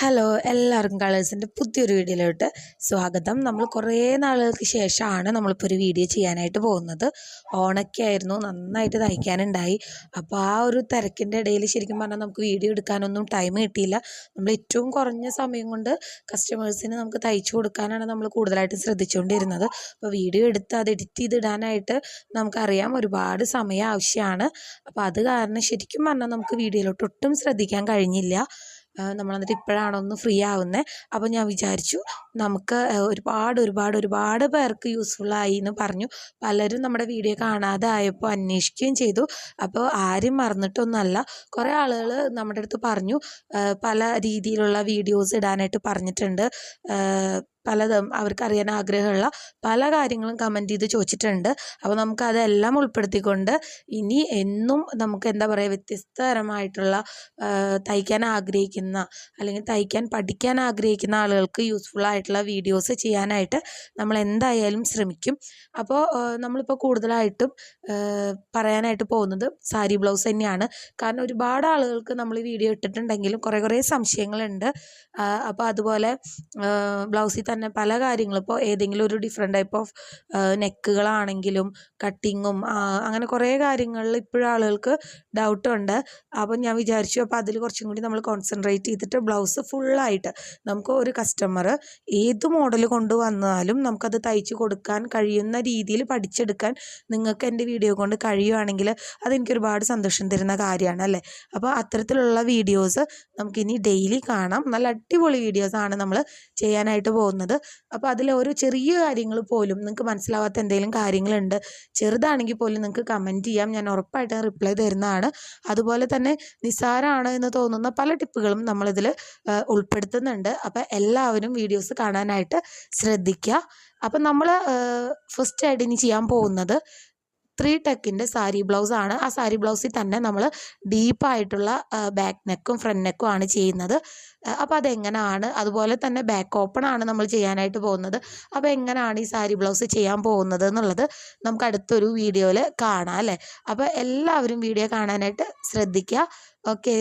Hello എല്ലാവർക്കും കളേഴ്സിന്റെ പുതിയൊരു വീഡിയോയിലോട്ട് സ്വാഗതം. നമ്മൾ കുറേ നാളുകൾക്ക് ശേഷമാണ് നമ്മളിപ്പോൾ ഒരു വീഡിയോ ചെയ്യാനായിട്ട് പോകുന്നത്. ഓണൊക്കെ ആയിരുന്നു നന്നായിട്ട് തയ്ക്കാനുണ്ടായി. അപ്പോൾ ആ ഒരു തിരക്കിന്റെ ഇടയിൽ ശരിക്കും പറഞ്ഞാൽ നമുക്ക് വീഡിയോ എടുക്കാനൊന്നും ടൈം കിട്ടിയില്ല. നമ്മൾ ഏറ്റവും കുറഞ്ഞ സമയം കൊണ്ട് കസ്റ്റമേഴ്സിന് നമുക്ക് തയ്ച്ചു കൊടുക്കാനാണ് നമ്മൾ കൂടുതലായിട്ടും ശ്രദ്ധിച്ചുകൊണ്ടിരുന്നത്. അപ്പോൾ വീഡിയോ എടുത്ത് അത് എഡിറ്റ് ചെയ്തിടാനായിട്ട് നമുക്കറിയാം ഒരുപാട് സമയം ആവശ്യമാണ്. അപ്പോൾ അത് കാരണം ശരിക്കും പറഞ്ഞാൽ നമുക്ക് വീഡിയോയിലോട്ട് ഒട്ടും ശ്രദ്ധിക്കാൻ കഴിഞ്ഞില്ല. നമ്മൾ എന്നിട്ട് ഇപ്പോഴാണ് ഒന്ന് ഫ്രീ ആവുന്നത് അപ്പോൾ ഞാൻ വിചാരിച്ചു നമുക്ക് ഒരുപാട് ഒരുപാട് ഒരുപാട് പേർക്ക് യൂസ്ഫുള്ളായി എന്ന് പറഞ്ഞു. പലരും നമ്മുടെ വീഡിയോ കാണാതെ ആയപ്പോൾ അന്വേഷിക്കുകയും ചെയ്തു. അപ്പോൾ ആരും മറന്നിട്ടൊന്നുമല്ല കുറേ ആളുകൾ നമ്മുടെ അടുത്ത് പറഞ്ഞു. പല രീതിയിലുള്ള വീഡിയോസ് ഇടാനായിട്ട് പറഞ്ഞിട്ടുണ്ട്. പലതും അവർക്കറിയാൻ ആഗ്രഹമുള്ള പല കാര്യങ്ങളും കമന്റ് ചെയ്ത് ചോദിച്ചിട്ടുണ്ട്. അപ്പോൾ നമുക്ക് അതെല്ലാം ഉൾപ്പെടുത്തിക്കൊണ്ട് ഇനി എന്നും നമുക്ക് എന്താ പറയുക വ്യത്യസ്തതരമായിട്ടുള്ള തയ്ക്കാൻ ആഗ്രഹിക്കുന്ന അല്ലെങ്കിൽ തയ്ക്കാൻ പഠിക്കാൻ ആഗ്രഹിക്കുന്ന ആളുകൾക്ക് യൂസ്ഫുൾ ആയിട്ടുള്ള വീഡിയോസ് ചെയ്യാനായിട്ട് നമ്മൾ എന്തായാലും ശ്രമിക്കും. അപ്പോൾ നമ്മളിപ്പോൾ കൂടുതലായിട്ടും പറയാനായിട്ട് പോകുന്നത് സാരി ബ്ലൗസ് തന്നെയാണ്. കാരണം ഒരുപാട് ആളുകൾക്ക് നമ്മൾ വീഡിയോ ഇട്ടിട്ടുണ്ടെങ്കിലും കുറേ കുറേ സംശയങ്ങളുണ്ട്. അപ്പോൾ അതുപോലെ ബ്ലൗസിൽ തന്നെ പല കാര്യങ്ങളും. ഇപ്പോൾ ഏതെങ്കിലും ഒരു ഡിഫറെന്റ് ടൈപ്പ് ഓഫ് നെക്കുകളാണെങ്കിലും കട്ടിങ്ങും അങ്ങനെ കുറേ കാര്യങ്ങളിൽ ഇപ്പോഴും ആളുകൾക്ക് ഡൗട്ടുണ്ട് അപ്പം ഞാൻ വിചാരിച്ചു അപ്പോൾ അതിൽ കുറച്ചും കൂടി നമ്മൾ കോൺസെൻട്രേറ്റ് ചെയ്തിട്ട് ബ്ലൗസ് ഫുള്ളായിട്ട് നമുക്ക് ഒരു കസ്റ്റമർ ഏത് മോഡൽ കൊണ്ടുവന്നാലും നമുക്കത് തയ്ച്ച് കൊടുക്കാൻ കഴിയുന്ന രീതിയിൽ പഠിച്ചെടുക്കാൻ നിങ്ങൾക്ക് എന്റെ വീഡിയോ കൊണ്ട് കഴിയുവാണെങ്കിൽ അതെനിക്ക് ഒരുപാട് സന്തോഷം തരുന്ന കാര്യമാണ് അല്ലേ? അപ്പോൾ അത്തരത്തിലുള്ള വീഡിയോസ് നമുക്കിനി ഡെയിലി കാണാം. നല്ല അടിപൊളി വീഡിയോസാണ് നമ്മൾ ചെയ്യാനായിട്ട് പോകുന്നത്. അപ്പോൾ അതിൽ ഓരോ ചെറിയ കാര്യങ്ങൾ പോലും നിങ്ങൾക്ക് മനസ്സിലാവാത്ത എന്തെങ്കിലും കാര്യങ്ങളുണ്ട് ചെറുതാണെങ്കിൽ പോലും നിങ്ങൾക്ക് കമന്റ് ചെയ്യാം. ഞാൻ ഉറപ്പായിട്ട് റിപ്ലൈ തരുന്നതാണ്. അതുപോലെ തന്നെ നിസ്സാരമാണ് എന്ന് തോന്നുന്ന പല ടിപ്പുകളും നമ്മളിതിൽ ഉൾപ്പെടുത്തുന്നുണ്ട്. അപ്പോൾ എല്ലാവരും വീഡിയോസ് കാണാനായിട്ട് ശ്രദ്ധിക്കുക അപ്പം നമ്മൾ ഫസ്റ്റ് ആയിട്ട് ഇനി ചെയ്യാൻ പോകുന്നത് ത്രീ ടെക്കിന്റെ സാരി ബ്ലൗസ് ആണ്. ആ സാരി ബ്ലൗസിൽ തന്നെ നമ്മൾ ഡീപ്പായിട്ടുള്ള ബാക്ക് നെക്കും ഫ്രണ്ട് നെക്കും ആണ് ചെയ്യുന്നത്. അപ്പോൾ അതെങ്ങനെയാണ് അതുപോലെ തന്നെ ബാക്ക് ഓപ്പൺ ആണ് നമ്മൾ ചെയ്യാനായിട്ട് പോകുന്നത്. അപ്പോൾ എങ്ങനെയാണ് ഈ സാരി ബ്ലൗസ് ചെയ്യാൻ പോകുന്നത് എന്നുള്ളത് നമുക്ക് അടുത്തൊരു വീഡിയോയിൽ കാണാം അല്ലേ? അപ്പോൾ എല്ലാവരും വീഡിയോ കാണാനായിട്ട് ശ്രദ്ധിക്കുക ഓക്കേ.